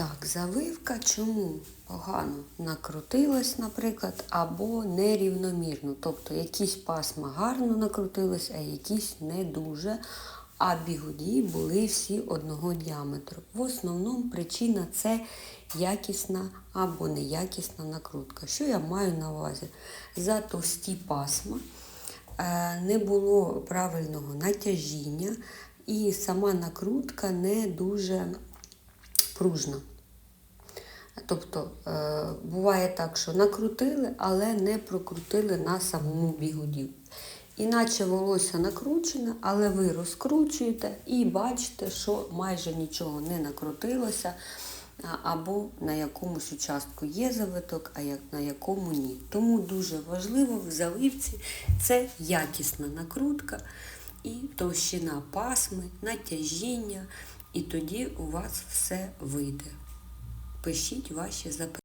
Так, завивка чому погано накрутилась, наприклад, або нерівномірно. Тобто якісь пасма гарно накрутились, а якісь не дуже. А бігуді були всі одного діаметру. В основному причина це якісна або неякісна накрутка. Що я маю на увазі? За товсті пасма е, не було правильного натяжіння, і сама накрутка не дуже пружна. Тобто е, буває так, що накрутили, але не прокрутили на самому бігуді. Іначе волосся накручене, але ви розкручуєте і бачите, що майже нічого не накрутилося, або на якомусь участку є завиток, а на якому ні. Тому дуже важливо в заливці це якісна накрутка і товщина пасми, натяжіння, і тоді у вас все вийде. Пишіть ваші запитання.